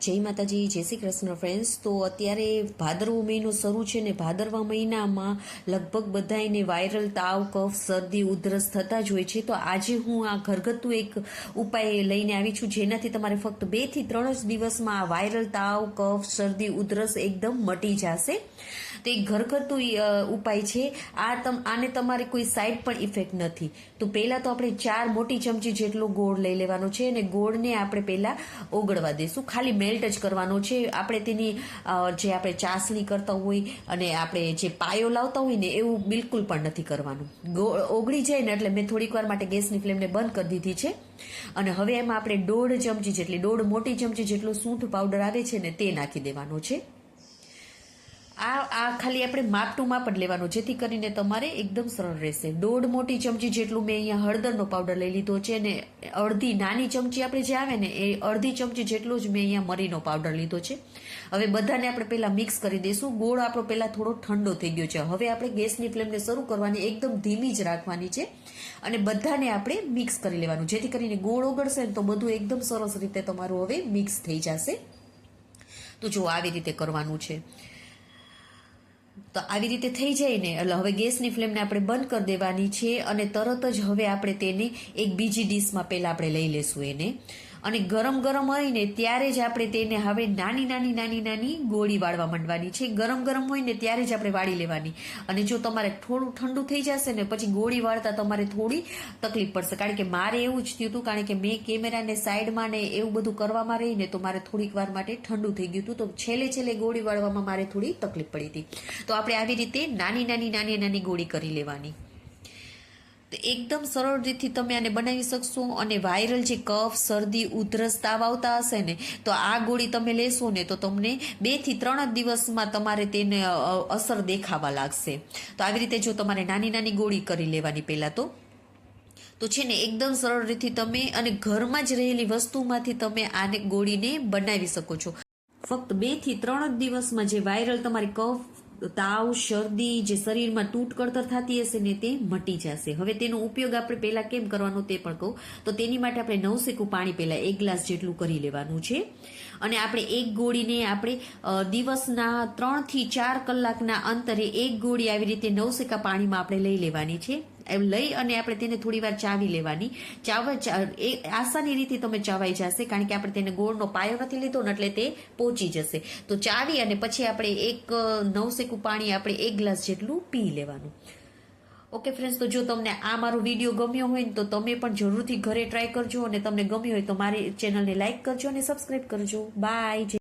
જય માતાજી, જય શ્રી કૃષ્ણ ફ્રેન્ડ્સ તો અત્યારે ભાદરવો મહિનો શરૂ છે ને ભાદરવા મહિનામાં લગભગ બધાને વાયરલ તાવ, કફ, શરદી, ઉધરસ થતા જ હોય છે. તો આજે હું આ ઘરગથ્થુ એક ઉપાય લઈને આવી છું, જેનાથી તમારે ફક્ત બેથી ત્રણ જ દિવસમાં આ વાયરલ તાવ, કફ, શરદી, ઉધરસ એકદમ મટી જશે. તો એક ઘરગથ્થુ ઉપાય છે. આ તમ, આને તમારે કોઈ સાઈડ પણ ઇફેક્ટ નથી. તો પહેલાં તો આપણે ચાર મોટી ચમચી જેટલો ગોળ લઈ લેવાનો છે અને ગોળને આપણે પહેલાં ઓગળવા દઈશું ખાલી મેલ્ટ જ કરવાનો છે. આપણે તેની જે આપણે ચાસણી કરતા હોય અને આપણે જે પાયો લાવતા હોય ને એવું બિલકુલ પણ નથી કરવાનું. ગોળ ઓગળી જાય ને એટલે મેં થોડીક વાર માટે ગેસની ફ્લેમને બંધ કરી દીધી છે. અને હવે એમાં આપણે દોઢ ચમચી જેટલી, દોઢ મોટી ચમચી જેટલો સૂંઠ પાવડર આવે છે ને તે નાખી દેવાનો છે. આ આ ખાલી આપણે માપ ટુ માપ જ લેવાનું, જેથી કરીને તમારે એકદમ સરળ રહેશે. દોઢ મોટી ચમચી જેટલું મેં અહીંયા હળદરનો પાવડર લઈ લીધો છે અને અડધી નાની ચમચી આપણે જે આવે ને એ અડધી ચમચી જેટલો જ મેં અહીંયા મરીનો પાવડર લીધો છે. હવે બધાને આપણે પહેલાં મિક્સ કરી દઈશું ગોળ આપણો પહેલાં થોડો ઠંડો થઈ ગયો છે. હવે આપણે ગેસની ફ્લેમને શરૂ કરવાની એકદમ ધીમી જ રાખવાની છે અને બધાને આપણે મિક્સ કરી લેવાનું. જેથી કરીને ગોળ ઓગળશે ને તો બધું એકદમ સરસ રીતે તમારું હવે મિક્સ થઈ જશે. તો જો આવી રીતે કરવાનું છે. તો આવી રીતે થઈ જાય ને, એટલે હવે ગેસની ફ્લેમને આપણે બંધ કરી દેવાની છે અને તરત જ હવે આપણે તેને એક બીજી ડીશમાં પહેલાં આપણે લઈ લેશું એને. અને ગરમ ગરમ હોય ને ત્યારે જ આપણે તેને હવે નાની નાની નાની નાની ગોળી વાળવા માંડવાની છે. ગરમ ગરમ હોય ને ત્યારે જ આપણે વાળી લેવાની. અને જો તમારે થોડું ઠંડુ થઈ જશે ને પછી ગોળી વાળતા તમારે થોડી તકલીફ પડશે. કારણ કે મારે એવું જ થયું હતું, કારણ કે મેં કેમેરાને સાઈડમાં ને એવું બધું કરવામાં રહીને તો મારે થોડીક વાર માટે ઠંડુ થઈ ગયું હતું. તો છેલ્લે છેલ્લે ગોળી વાળવામાં મારે થોડી તકલીફ પડી હતી. તો આપણે આવી રીતે નાની નાની નાની નાની ગોળી કરી લેવાની. તો એકદમ સરળ રીતથી તમે આને બનાવી શકશો અને વાયરલ જે કફ, શરદી, ઉધરસ, તાવ આવતા હશે ને, તો આ ગોળી તમે લેશો ને, તો તમને બેથી ત્રણ જ દિવસમાં તમારે તેને અસર દેખાવા લાગશે. તો આવી રીતે જો તમારે નાની નાની ગોળી કરી લેવાની પહેલાં તો. તો છે ને, એકદમ સરળ રીતથી તમે અને ઘરમાં જ રહેલી વસ્તુમાંથી તમે આને ગોળીને બનાવી શકો છો. ફક્ત બેથી ત્રણ જ દિવસમાં જે વાયરલ તમારી કફ તાવ, શરદી જે શરીરમાં તૂટ કળતર થતી હશે ને તે મટી જશે. હવે તેનો ઉપયોગ આપણે પહેલા કેમ કરવાનો તે પણ કહું. તો તેની માટે આપણે નવસેકું પાણી પહેલાં એક ગ્લાસ જેટલું કરી લેવાનું છે. અને આપણે એક ગોળીને આપણે દિવસના ત્રણથી ચાર કલાકના અંતરે એક ગોળી આવી રીતે નવસેકા પાણીમાં આપણે લઈ લેવાની છે. એમ લઈ અને આપણે તેને થોડી વાર ચાવી લેવાની. ચાવવા એ આસાની રીતે તમે ચાવાઈ જશે, કારણ કે આપણે તેને ગોળનો પાયો નથી લીધો ને એટલે તે પહોંચી જશે. તો ચાવી અને પછી આપણે એક નવ નવસેકું પાણી આપણે એક ગ્લાસ જેટલું પી લેવાનું. ઓકે ફ્રેન્ડ્સ, તો જો તમને આ મારો વીડિયો ગમ્યો હોય ને તો તમે પણ જરૂરથી ઘરે ટ્રાય કરજો અને તમને ગમ્યો હોય તો મારી ચેનલને લાઇક કરજો અને સબસ્ક્રાઈબ કરજો. બાય